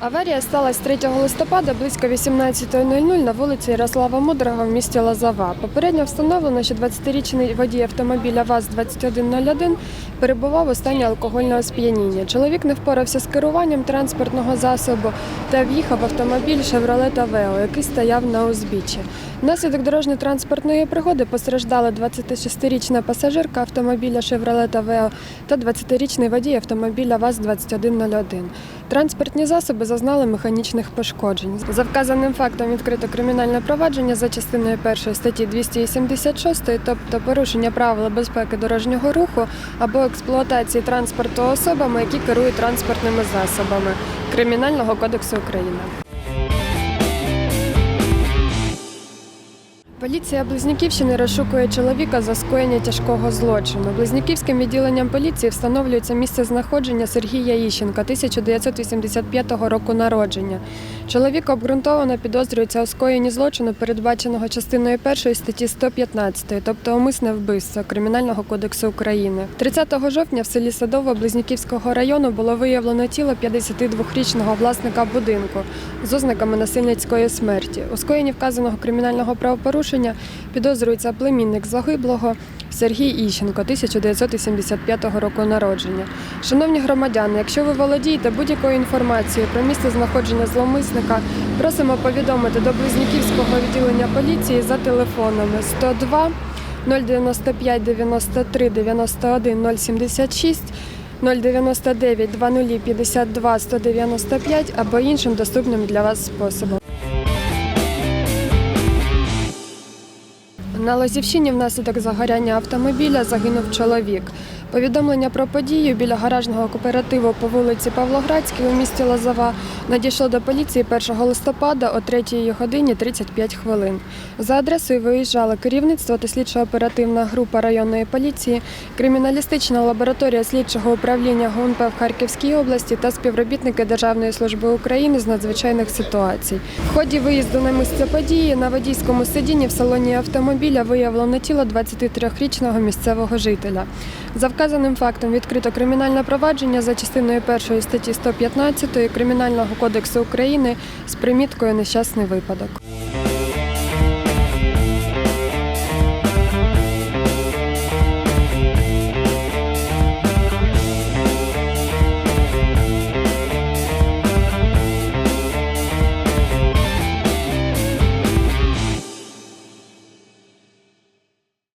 Аварія сталася 3 листопада близько 18.00 на вулиці Ярослава Мудрого в місті Лозова. Попередньо встановлено, що 20-річний водій автомобіля ВАЗ-2101 перебував у стані алкогольного сп'яніння. Чоловік не впорався з керуванням транспортного засобу та в'їхав в автомобіль «Шевроле Авео», який стояв на узбіччі. Внаслідок дорожньо-транспортної пригоди постраждали 26-річна пасажирка автомобіля «Шевроле Авео» та 20-річний водій автомобіля ВАЗ-2101. Транспортні засоби зазнали механічних пошкоджень. За вказаним фактом відкрито кримінальне провадження за частиною 1 статті 276, тобто порушення правил безпеки дорожнього руху або експлуатації транспорту особами, які керують транспортними засобами Кримінального кодексу України. Поліція Близнюківщини розшукує чоловіка за скоєння тяжкого злочину. Близнюківським відділенням поліції встановлюється місце знаходження Сергія Іщенка, 1985 року народження. Чоловік обґрунтовано підозрюється у скоєнні злочину, передбаченого частиною 1 статті 115, тобто умисне вбивство Кримінального кодексу України. 30 жовтня в селі Садово Близнюківського району було виявлено тіло 52-річного власника будинку з ознаками насильницької смерті. У скоєнні вказаного кримінального правопорушення підозрюється племінник загиблого Сергій Іщенко, 1985 року народження. Шановні громадяни, якщо ви володієте будь-якою інформацією про місце знаходження зловмисника, просимо повідомити до Близнюківського відділення поліції за телефонами 102 095 93 91 076 099 20 52 195 або іншим доступним для вас способом. На Лозівщині внаслідок загоряння автомобіля загинув чоловік. Повідомлення про подію біля гаражного кооперативу по вулиці Павлоградській у місті Лозова надійшло до поліції 1 листопада о 3 годині 35 хвилин. За адресою виїжджали керівництво та слідчо-оперативна група районної поліції, криміналістична лабораторія слідчого управління ГУНП в Харківській області та співробітники Державної служби України з надзвичайних ситуацій. В ході виїзду на місце події на водійському сидінні в салоні автомобіля виявлено тіло 23-річного місцевого жителя. За вказаним фактом відкрито кримінальне провадження за частиною 1 статті 115 Кримінального кодексу України з приміткою нещасний випадок.